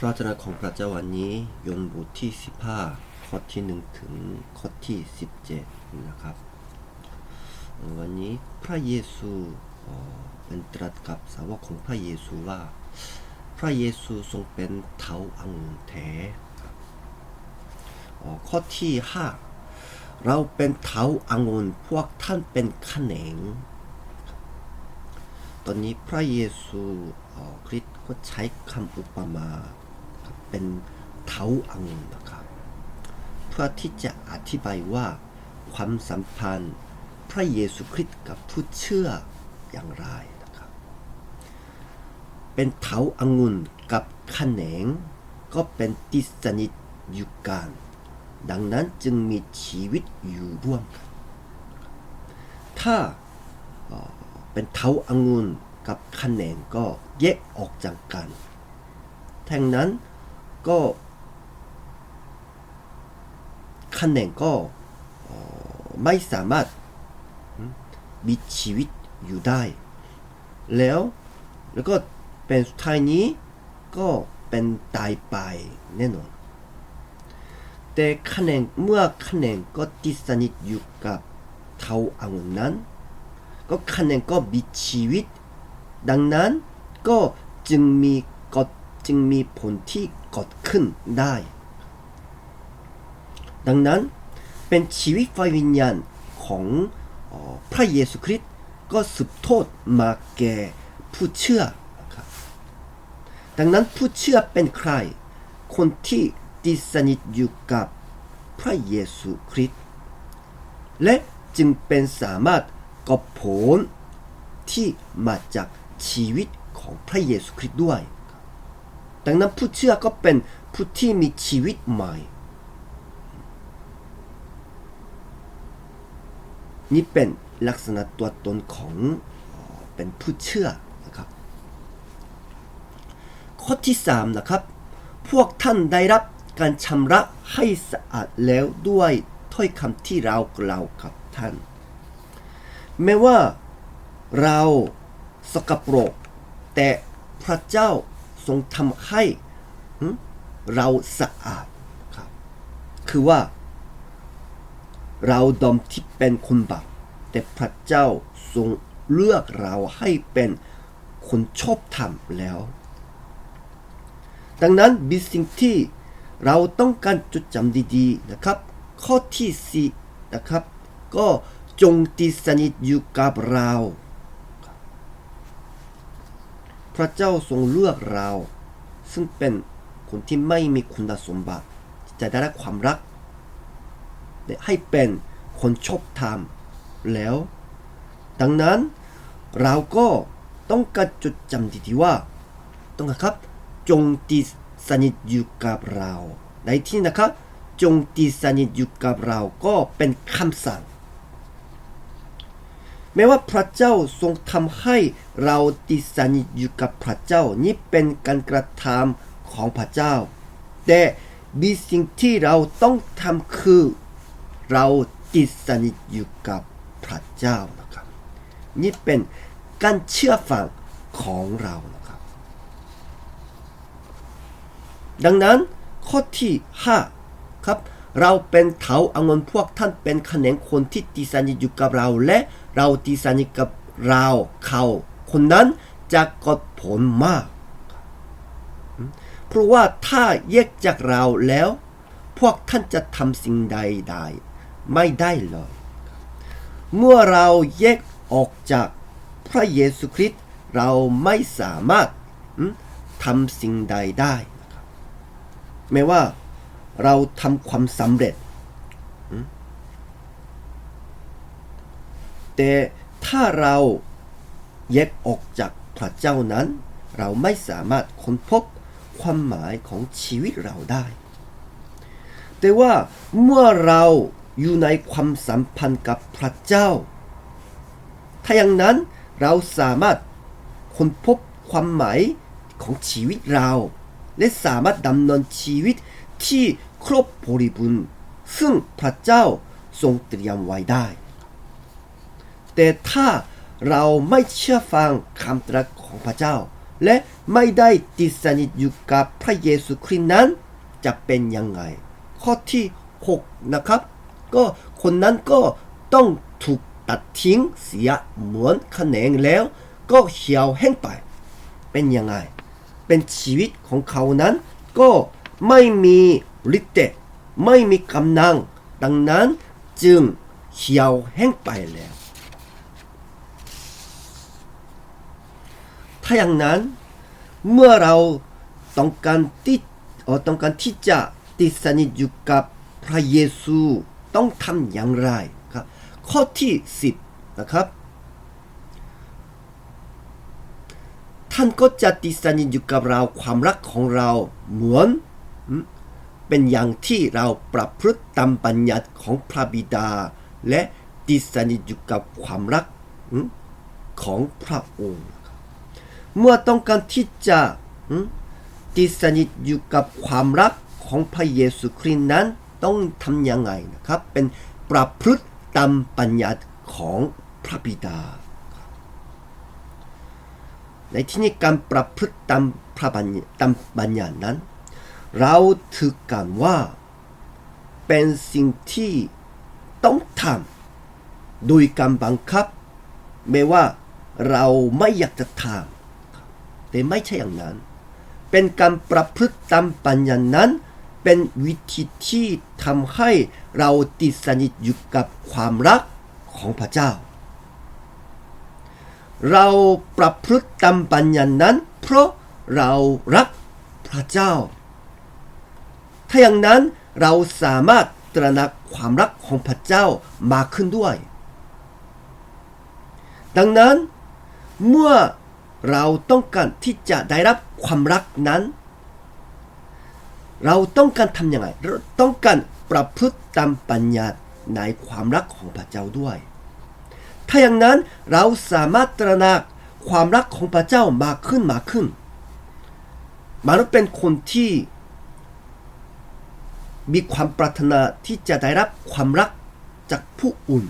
พระเจ้าของพระเจ้าวันนี้ยนบทที่ 15 ข้อที่ 1 ถึงข้อที่ 17 นะครับ วันนี้พระเยซูเป็นตรัสกับสาวกของพระเยซูว่า พระเยซูทรงเป็นเถาอังุนแท้ข้อที่ 5 เราเป็นเถาอังุนพวกท่านเป็นขแหนงตอนนี้พระเยซูคริสต์ก็ใช้คำอุปมา เป็นเถาอังุ่นนะครับ เพื่อที่จะอธิบายว่าความสัมพันธ์พระเยซูคริสต์กับผู้เชื่ออย่างไรนะครับ เป็นเถาอังุ่นกับขแหนงก็เป็นติสนิทอยู่กันดังนั้นจึงมีชีวิตอยู่ร่วมกัน ถ้าเป็นเถาอางุ่นกับขแหนงก็แยกออกจากกันทั้งนั้น ก็ขะแหนงก็ไม่สามารถมีชีวิตอยู่ได้ แล้วแล้วก็เป็นสุดท้ายนี้ก็เป็นตายไปแน่นอนแต่ขะแหนงเมื่อขะแหนงก็ติดสนิทอยู่กับเถาอางุ่นนั้น ก็คะแนนก็มีชีวิต ดังนั้นก็จึงมีกฎจึงมีผลที่ เกดขึ้นได้ ดังนั้นเป็นชีวิตไฟวิญญาณของออพระเยซูคริสต์ก็สืบทอดมาแก่ผู้เชื่อครับดังนั้นผู้เชื่อเป็นใคร คนที่ติดสนิทอยู่กับพระเยซูคริสต์และจึงเป็นสามารถกอบผลที่มาจากชีวิตของพระเยซูคริสต์ด้วย ดังนั้นผู้เชื่อก็เป็นผู้ที่มีชีวิตใหม่ นี่เป็นลักษณะตัวตนของเป็นผู้เชื่อนะครับข้อที่สามนะครับ พวกท่านได้รับการชำระให้สะอาดแล้วด้วยถ้อยคำที่เรากล่าวกับท่าน แม้ว่าเราสกปรกแต่พระเจ้า ทรงทำให้เราสะอาดครับคือว่า เราดอมที่เป็นคนบาปแต่พระเจ้าทรงเลือกเราให้เป็นคนชอบธรรมแล้ว ดังนั้นมีสิ่งที่เราต้องการจดจำดีๆนะครับ ข้อที่สี่นะครับ ก็จงติดสนิทอยู่กับเรา พระเจ้าทรงเลือกเรา ซึ่งเป็นคนที่ไม่มีคุณสมบัติ จะได้รับความรัก ให้เป็นคนชอบธรรมแล้ว ดังนั้นเราก็ต้องการจดจำดีๆว่า ต้องนะครับ จงติดสนิทอยู่กับเรา ในที่นะครับ จงติดสนิทอยู่กับเราก็เป็นคำสั่ง แม้ว่าพระเจ้าทรงทำให้เราติดสนิทอยู่กับพระเจ้านี่เป็นการกระทำของพระเจ้า แต่มีสิ่งที่เราต้องทำคือเราติดสนิทอยู่กับพระเจ้านะครับนี่เป็นการเชื่อฟังของเรานะครับ ดังนั้นข้อที่ 5 ครับ เราเป็นเถาอางนพวกท่านเป็นแขนงคนที่ติดสนิทอยู่กับเรา และเราติดสนิทกับเราเขาคนนั้นจะกดผลมาก เพราะว่าถ้าแยกจากเราแล้ว พวกท่านจะทำสิ่งใดได้ไม่ได้เลย เมื่อเราแยกออกจากพระเยซูคริสต์เราไม่สามารถทำสิ่งใดได้ ไม่ว่า เราทำความสำเร็จอืมแต่ถ้าเราแยกออกจากพระเจ้านั้น เราไม่สามารถค้นพบความหมายของชีวิตเราได้ แต่ว่าเมื่อเราอยู่ในความสัมพันธ์กับพระเจ้า ถ้าอย่างนั้นเราสามารถค้นพบความหมายของชีวิตเรา และสามารถดำเนินชีวิตที่ ครบบริบูรณ์ซึ่งพระเจ้าทรงเตรียมไว้ได้ แต่ถ้าเราไม่เชื่อฟังคำตรัสของพระเจ้า และไม่ได้ติดสนิทอยู่กับพระเยซูคริสต์นั้นจะเป็นยังไง ข้อที่ 6 นะครับ ก็คนนั้นก็ต้องถูกตัดทิ้งเสียเหมือนขนงแล้ว ก็เหี่ยวแห้งไป เป็นยังไง เป็นชีวิตของเขานั้นก็ไม่มี ฤทธิ์เดชไม่มีกำลัง ดังนั้นจึงเหี่ยวแห้งไปแล้ว ถ้าอย่างนั้นเมื่อเราต้องการที่ต้องการที่จะติดสนิทอยู่กับพระเยซูต้องทำอย่างไรครับ ข้อที่ 10 นะครับ ท่านก็จะติดสนิทอยู่กับเราความรักของเราเหมือน เป็นอย่างที่เราประพฤติตามบัญญัติของพระบิดา และติดสนิทอยู่กับความรักของพระองค์ เมื่อต้องการที่จะติดสนิทอยู่กับความรักของพระเยซูคริสต์นั้นต้องทำยังไงนะครับ เป็นประพฤติตามบัญญัติของพระบิดา ในที่นี้การประพฤติตามพระบัญญัติตามบัญญัตินั้น เราถือกันว่า เป็นสิ่งที่ต้องทำโดยการบังคับ ไม่ว่าเราไม่อยากจะทำแต่ไม่ใช่อย่างนั้น เป็นการประพฤติตามปัญญานั้น เป็นวิธีที่ทำให้เราติดสนิทอยู่กับความรักของพระเจ้า เราประพฤติตามปัญญานั้น เพราะเรารักพระเจ้า ถ้าอย่างนั้นเราสามารถตระหนักความรักของพระเจ้ามากขึ้นด้วย ดังนั้น เมื่อเราต้องการที่จะได้รับความรักนั้น เราต้องการทำยังไงเราต้องการประพฤติตามปัญญาในความรักของพระเจ้าด้วย ถ้าอย่างนั้นเราสามารถตระหนักความรักของพระเจ้ามากขึ้นมากขึ้นมนุษย์เป็นคนที่ มีความปรารถนาที่จะได้รับความรักจากผู้อื่น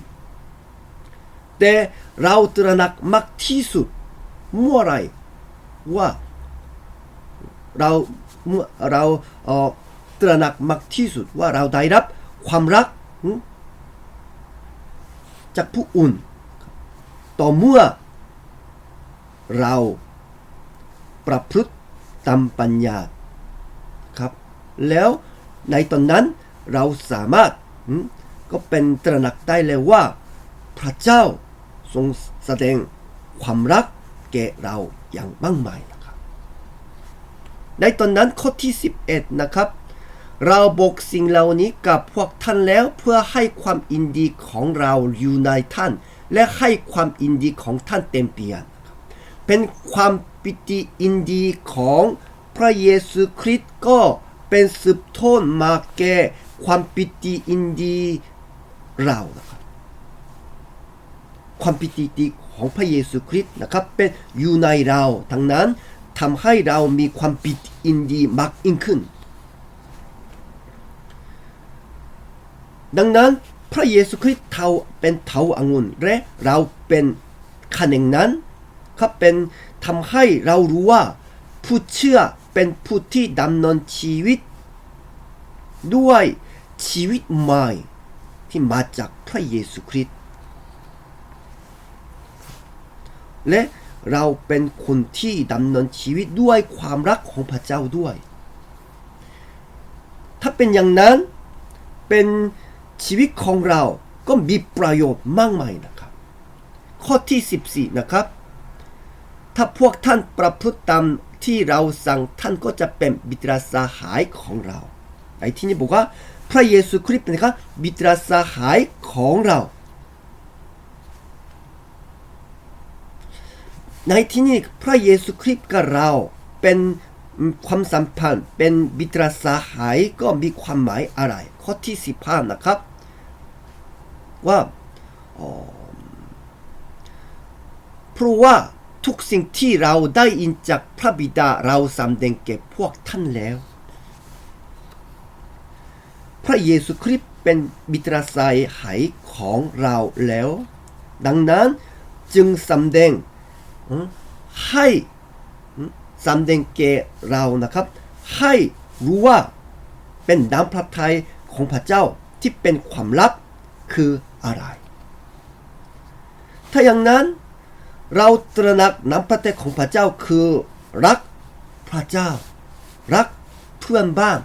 แต่เราตระหนักมากที่สุดเมื่อไหรว่าเราเมื่อเราเออตระหนักมากที่สุดว่าเราได้รับความรักจากผู้อื่น ต่อเมื่อเราประพฤติตามปัญญาครับ แล้ว ในตอนนั้นเราสามารถก็เป็นตระหนักได้เลยว่า พระเจ้าทรงแสดงความรักแก่เราอย่างมากมายนะครับ ในตอนนั้นข้อที่ 11 นะครับ เราบอกสิ่งเหล่านี้กับพวกท่านแล้วเพื่อให้ความอินดีของเราอยู่ในท่าน และให้ความอินดีของท่านเต็มเปี่ยมนเป็นความปิติอินดีของพระเยซูคริสต์ก็ เป็นสืบทอดมาแก่ความปิติอินดีเรานะครับความปิติดีของพระเยซูคริสต์นะครับเป็นอยู่ในเราทั้งนั้นทำให้เรามีความปิติอินดีมากยิ่งขึ้น ดังนั้นพระเยซูคริสต์เทาเป็นเทาอางุ่นและเราเป็นขนแห่งนั้นครับเป็นทำให้เรารู้ว่าผู้เชื่อ เป็นผู้ที่ดำเนินชีวิต ด้วยชีวิตใหม่ที่มาจากพระเยซูคริสต์และเราเป็นคนที่ดำเนินชีวิตด้วยความรักของพระเจ้าด้วย ถ้าเป็นอย่างนั้นเป็นชีวิตของเราก็มีประโยชน์มากมายนะครับ ข้อที่ 14 นะครับ ถ้าพวกท่านประพฤติตามที่เราสั่งท่านก็จะเป็นบิดาสหายของเราในที่นี้บอกว่าพระเยซูคริสต์นะครับบิดาสหายของเรา ในที่นี้พระเยซูคริสต์กับเราเป็นความสัมพันธ์เป็นบิดาสหายก็มีความหมายอะไร ข้อที่สิบห้านะครับ ว่าเพราะว่า ทุกสิ่งที่เราได้ยินจากพระบิดาเราสำแดงแก่พวกท่านแล้ว พระเยซูคริสต์เป็นบิดาสหายของเราแล้ว ดังนั้นจึงสำแดงให้สำแดงแก่เรานะครับ ให้รู้ว่าเป็นน้ำพระทัยของพระเจ้าที่เป็นความลับคืออะไร ถ้าอย่างนั้น เราตระหนักน้ำพระทัยของพระเจ้าคือรักพระเจ้า รักเพื่อนบ้าน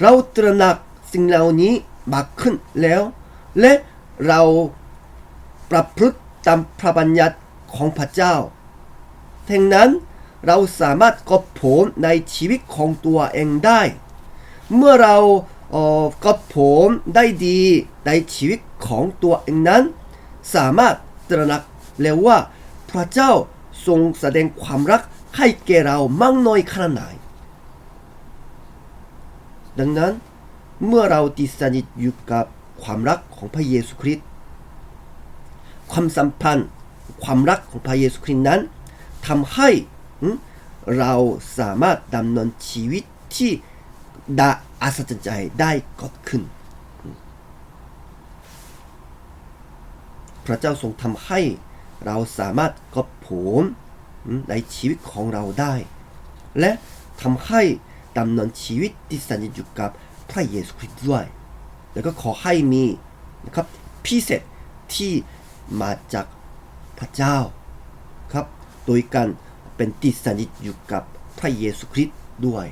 เราตระหนักสิ่งเหล่านี้มากขึ้นแล้ว และเราประพฤติตามพระบัญญัติของพระเจ้าทั้งนั้นเราสามารถกอบผลในชีวิตของตัวเองได้ เมื่อเราเออกอบผลได้ดีในชีวิตของตัวเองนั้น สามารถตระหนัก แล้วว่าพระเจ้าทรงแสดงความรักให้แก่เรามากน้อยขนาดไหน ดังนั้นเมื่อเราติดสนิทอยู่กับความรักของพระเยซูคริสต์ความสัมพันธ์ความรักของพระเยซูคริสต์นั้นทำให้เราสามารถดำเนินชีวิตที่ดาอัศจรรย์ใจได้กิดขึ้น พระเจ้าทรงทำให้ เราสามารถกอบผมในชีวิตของเราได้ และทำให้ดำเนินชีวิตที่สันิทอยู่กับพระเยซูคริสต์ด้วย แล้วก็ขอให้มีนะครับพิเศษที่มาจากพระเจ้าครับโดยการเป็นติดสนิทอยู่กับพระเยซูคริสต์ด้วย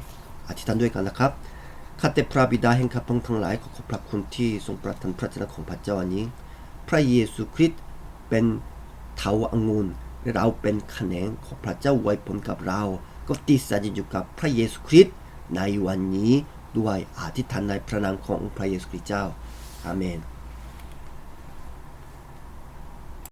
อธิษฐานด้วยกันนะครับข้าแต่พระบิดาแห่งข้าพงทั้งหลายขอขอบพระคุณที่ทรงประทานพระเจ้าของพระเจ้าอันนี้ พระเยซูคริสต์เป็น เถาองุ่นเราเป็นแขนงของพระเจ้าไว้ผลกับเรา ก็ติดสนิทอยู่กับพระเยซูคริสต์ในวันนี้ด้วยอาธิษฐานในพระนามของพระเยซูคริสต์เจ้าอาเมน